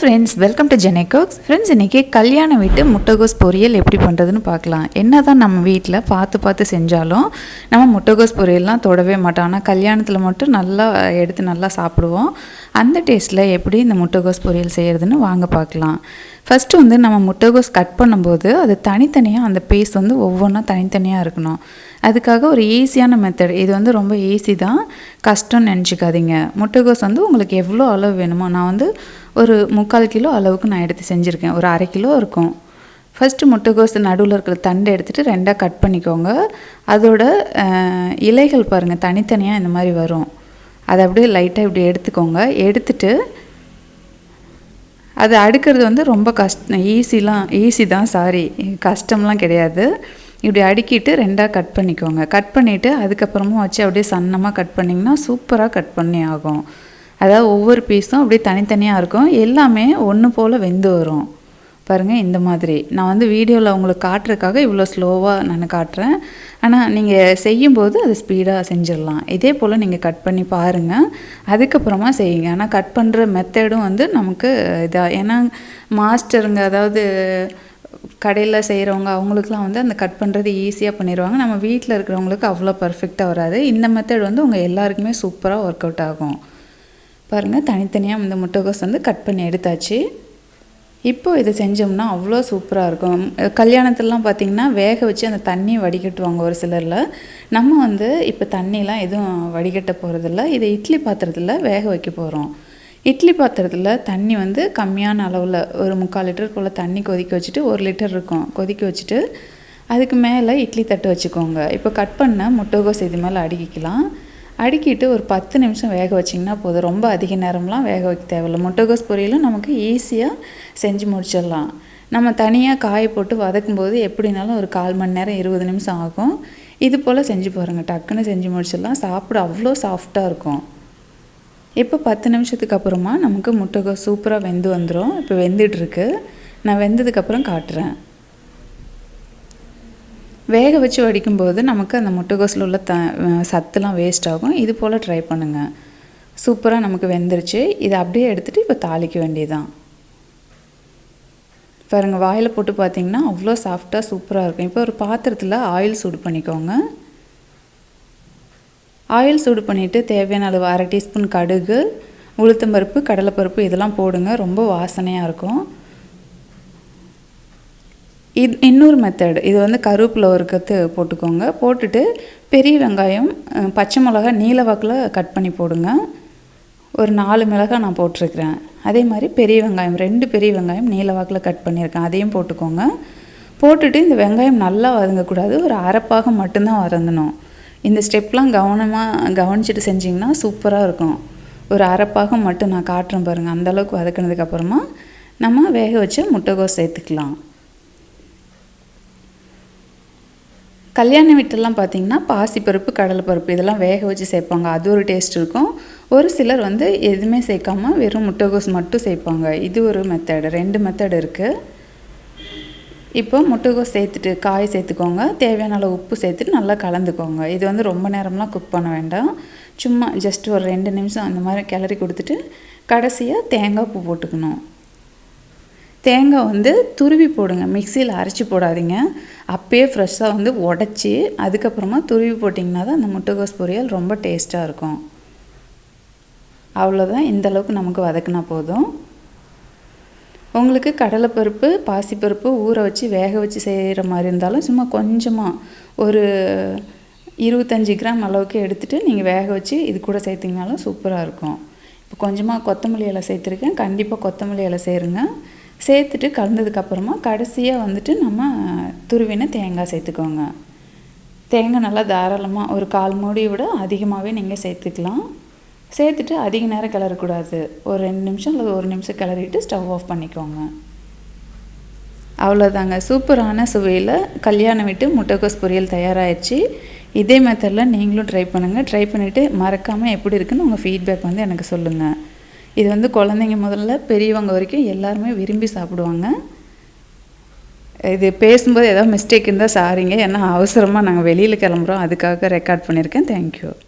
Friends welcome to Jeni Cooks friends இன்றைக்கி கல்யாண வீட்டு முட்டைகோஸ் பொரியல் எப்படி பண்ணுறதுன்னு பார்க்கலாம். என்ன தான் நம்ம வீட்டில் பார்த்து பார்த்து செஞ்சாலும் நம்ம முட்டைகோஸ் பொரியல்லாம் தொடவே மாட்டோம். ஆனால் கல்யாணத்தில் மட்டும் நல்லா எடுத்து நல்லா சாப்பிடுவோம். அந்த டேஸ்ட்டில் எப்படி இந்த முட்டைகோஸ் பொரியல் செய்கிறதுன்னு வாங்க பார்க்கலாம். ஃபஸ்ட்டு வந்து நம்ம முட்டைகோஸ் கட் பண்ணும்போது அது தனித்தனியாக அந்த பேஸ்ட் வந்து ஒவ்வொன்றா தனித்தனியாக இருக்கணும். அதுக்காக ஒரு ஈஸியான மெத்தட் இது வந்து ரொம்ப ஈஸி தான். கஷ்டம்னு நினச்சிக்காதீங்க. முட்டைகோஸ் வந்து உங்களுக்கு எவ்வளோ அளவு வேணுமோ நான் வந்து ஒரு முக்கால் கிலோ அளவுக்கு நான் எடுத்து செஞ்சுருக்கேன். ஒரு அரை கிலோ இருக்கும். ஃபஸ்ட்டு முட்டைகோஸ் நடுவில் இருக்கிற தண்டை எடுத்துகிட்டு ரெண்டாக கட் பண்ணிக்கோங்க. அதோட இலைகள் பாருங்கள் தனித்தனியாக இந்த மாதிரி வரும். அதை அப்படியே லைட்டாக இப்படி எடுத்துக்கோங்க. எடுத்துட்டு அது அடுக்கிறது வந்து ரொம்ப கஷ்டம் ஈஸிலாம் ஈஸி தான் சாரி கஷ்டம்லாம் கிடையாது. இப்படி அடுக்கிட்டு ரெண்டாக கட் பண்ணிக்கோங்க. கட் பண்ணிவிட்டு அதுக்கப்புறமா வச்சு அப்படியே சன்னமாக கட் பண்ணிங்கன்னா சூப்பராக கட் பண்ணி ஆகும். அதாவது ஒவ்வொரு பீஸும் அப்படியே தனித்தனியாக இருக்கும். எல்லாமே ஒன்று போல் வெந்து வரும். பாருங்கள் இந்த மாதிரி. நான் வந்து வீடியோவில் உங்களுக்கு காட்டுறதுக்காக இவ்வளோ ஸ்லோவாக நான் காட்டுறேன். ஆனால் நீங்கள் செய்யும்போது அது ஸ்பீடாக செஞ்சிடலாம். இதே போல் நீங்கள் கட் பண்ணி பாருங்கள் அதுக்கப்புறமா செய்யுங்க. ஆனால் கட் பண்ணுற மெத்தடும் வந்து நமக்கு இதாக ஏன்னா மாஸ்டருங்க அதாவது கடையில் செய்கிறவங்க அவங்களுக்குலாம் வந்து அந்த கட் பண்ணுறது ஈஸியாக பண்ணிடுவாங்க. நம்ம வீட்டில் இருக்கிறவங்களுக்கு அவ்வளோ பர்ஃபெக்டாக வராது. இந்த மெத்தட் வந்து உங்கள் எல்லாருக்குமே சூப்பராக ஒர்க் அவுட் ஆகும். பாருங்கள் தனித்தனியாக இந்த முட்டைகோஸ் வந்து கட் பண்ணி எடுத்தாச்சு. இப்போ இதை செஞ்சோம்னா அவ்வளோ சூப்பராக இருக்கும். கல்யாணத்துலலாம் பார்த்திங்கன்னா வேக வச்சு அந்த தண்ணி வடிகட்டுவாங்க ஒரு சிலரில். நம்ம வந்து இப்போ தண்ணிலாம் எதுவும் வடிகட்ட போகிறதில்ல இதை இட்லி பாத்திரத்தில் வேக வைக்க போகிறோம் இட்லி பாத்திரத்தில் தண்ணி வந்து கம்மியான அளவில் ஒரு முக்கால் லிட்டருக்குள்ளே தண்ணி கொதிக்க வச்சுட்டு ஒரு லிட்டர் இருக்கும். கொதிக்க வச்சுட்டு அதுக்கு மேலே இட்லி தட்டு வச்சுக்கோங்க. இப்போ கட் பண்ண முட்டைகோஸ் இது மேலே அடுக்கிக்கலாம். அடுக்கிட்டு ஒரு பத்து நிமிஷம் வேக வச்சிங்கன்னா போதும். ரொம்ப அதிக நேரம்லாம் வேக வைக்க தேவையில்ல. முட்டைகோஸ் பொரியலும் நமக்கு ஈஸியாக செஞ்சு முடிச்சிடலாம். நம்ம தனியாக காய போட்டு வதக்கும் போது எப்படினாலும் ஒரு கால் மணி நேரம் இருபது நிமிஷம் ஆகும். இது போல் செஞ்சு பாருங்கள் டக்குன்னு செஞ்சு முடிச்சிடலாம். சாப்பிட அவ்வளோ சாஃப்டாக இருக்கும். இப்போ பத்து நிமிஷத்துக்கு அப்புறமா நமக்கு முட்டைகோஸ் சூப்பராக வெந்து வந்துடும் இப்போ வெந்துட்டுருக்கு நான் வெந்ததுக்கப்புறம் காட்டுறேன். வேக வச்சு வடிக்கும்போது நமக்கு அந்த முட்டைகோஸில் உள்ள த சத்துலாம் வேஸ்ட் ஆகும். இது போல் ட்ரை பண்ணுங்கள் சூப்பராக நமக்கு வெந்துருச்சு. இதை அப்படியே எடுத்துகிட்டு இப்போ தாளிக்க வேண்டியதுதான். பாருங்கள் வாயில் போட்டு பார்த்தீங்கன்னா அவ்வளோ சாஃப்டாக சூப்பராக இருக்கும். இப்போ ஒரு பாத்திரத்தில் ஆயில் சூடு பண்ணிக்கோங்க. ஆயில் சூடு பண்ணிவிட்டு தேவையான அளவு அரை டீஸ்பூன் கடுகு உளுத்தம்பருப்பு கடலைப்பருப்பு இதெல்லாம் போடுங்க. ரொம்ப வாசனையாக இருக்கும். இது இன்னொரு மெத்தட் இது வந்து கருவேப்பிலை ஒரு கத்து போட்டுக்கோங்க. போட்டுட்டு பெரிய வெங்காயம் பச்சை மிளகா நீல வாக்கில் கட் பண்ணி போடுங்க. ஒரு நாலு மிளகாய் நான் போட்டிருக்கிறேன். அதே மாதிரி பெரிய வெங்காயம் ரெண்டு பெரிய வெங்காயம் நீல வாக்கில் கட் பண்ணியிருக்கேன். அதையும் போட்டுக்கோங்க. போட்டுட்டு இந்த வெங்காயம் நல்லா வதங்கக்கூடாது. ஒரு அரைப்பாகம் மட்டும்தான் வதங்கணும். இந்த ஸ்டெப்லாம் கவனமாக கவனிச்சுட்டு செஞ்சிங்கன்னா சூப்பராக இருக்கும். ஒரு அரைப்பாகம் மட்டும் நான் காட்டுறேன் பாருங்கள் அந்தளவுக்கு வதக்கினதுக்கப்புறமா நம்ம வேக வச்ச முட்டைகோஸ் சேர்த்துக்கலாம். கல்யாண வீட்டிலலாம் பார்த்தீங்கன்னா பாசிப்பருப்பு கடலைப்பருப்பு இதெல்லாம் வேக வச்சு சேர்ப்பாங்க. அது ஒரு டேஸ்ட் இருக்கும். ஒரு சிலர் வந்து எதுவுமே சேர்க்காம வெறும் முட்டைகோஸ் மட்டும் சேர்ப்பாங்க. இது ஒரு மெத்தடு ரெண்டு மெத்தட் இருக்குது இப்போ முட்டைகோஸ் சேர்த்துட்டு காய் சேர்த்துக்கோங்க. தேவையான அளவு உப்பு சேர்த்துட்டு நல்லா கலந்துக்கோங்க. இது வந்து ரொம்ப நேரம்லாம் குக் பண்ண வேண்டாம். சும்மா ஜஸ்ட் ஒரு ரெண்டு நிமிஷம் அந்த மாதிரி கிளறி கொடுத்துட்டு கடைசியாக தேங்காய் பூ போட்டுக்கணும். தேங்காய் வந்து துருவி போடுங்க. மிக்சியில் அரைச்சி போடாதீங்க. அப்பயே ஃப்ரெஷ்ஷாக வந்து உடச்சி அதுக்கப்புறமா துருவி போட்டிங்கன்னா தான் அந்த முட்டைகோஸ் பொரியல் ரொம்ப டேஸ்ட்டாக இருக்கும். அவ்வளோதான் இந்த அளவுக்கு நமக்கு வதக்குனா போதும். உங்களுக்கு கடலைப்பருப்பு பாசிப்பருப்பு ஊற வச்சு வேக வச்சு செய்கிற மாதிரி இருந்தாலும் சும்மா கொஞ்சமாக ஒரு இருபத்தஞ்சி கிராம் அளவுக்கு எடுத்துகிட்டு நீங்கள் வேக வச்சு இது கூட சேர்த்திங்கனாலும் சூப்பராக இருக்கும். இப்போ கொஞ்சமாக கொத்தமல்லி இலை சேர்த்துருக்கேன். கண்டிப்பாக கொத்தமல்லி இலை சேருங்க. சேர்த்துட்டு கலந்ததுக்கப்புறமா கடைசியாக வந்துட்டு நம்ம துருவின தேங்காய் சேர்த்துக்கோங்க. தேங்காய் நல்லா தாராளமாக ஒரு கால் மூடியை விட அதிகமாகவே நீங்கள் சேர்த்துக்கலாம். சேர்த்துட்டு அதிக நேரம் கிளறக்கூடாது. ஒரு ரெண்டு நிமிஷம் அல்லது ஒரு நிமிஷம் கிளறிட்டு ஸ்டவ் ஆஃப் பண்ணிக்கோங்க. அவ்வளோதாங்க சூப்பரான சுவையில் கல்யாணம் விட்டு முட்டைக்கோஸ் பொரியல் தயாராகிடுச்சு இதே மெத்தடில் நீங்களும் ட்ரை பண்ணுங்கள் ட்ரை பண்ணிவிட்டு மறக்காமல் எப்படி இருக்குன்னு உங்கள் ஃபீட்பேக் வந்து எனக்கு சொல்லுங்கள் இது வந்து குழந்தைங்க முதல்ல பெரியவங்க வரைக்கும் எல்லாருமே விரும்பி சாப்பிடுவாங்க. இது பேசும்போது ஏதாவது மிஸ்டேக் இருந்தால் சாரிங்க. ஏன்னா அவசரமாக நாங்கள் வெளியில் கிளம்புறோம். அதுக்காக ரெக்கார்ட் பண்ணியிருக்கேன். தேங்க்யூ